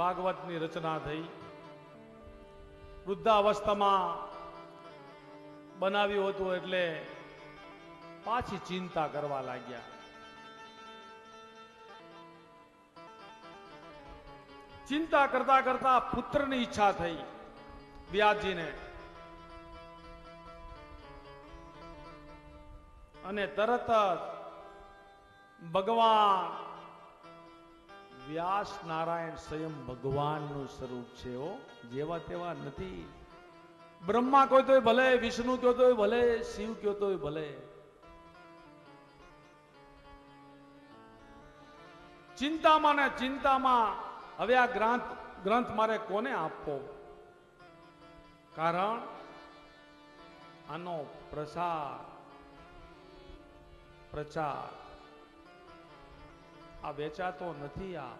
ભાગવતની રચના થઈ. વૃદ્ધાવસ્થામાં બનાવ્યું હતું એટલે પાછી ચિંતા કરવા લાગ્યા. ચિંતા કરતા કરતા પુત્રની ઈચ્છા થઈ વ્યાસજીને અને તરત જ ભગવાન વ્યાસ નારાયણ સ્વયં ભગવાનનું સ્વરૂપ છે ઓ જેવા તેવા નથી. બ્રહ્મા કોઈ તોય ભલે, વિષ્ણુ કયો તોય ભલે, શિવ કયો તોય ભલે. ચિંતામાં ને ચિંતામાં, હવે આ ગ્રંથ ગ્રંથ મારે કોને આપવો? કારણ, આનો પ્રસાર, પ્રચાર. આ વેચાતો નથી આ.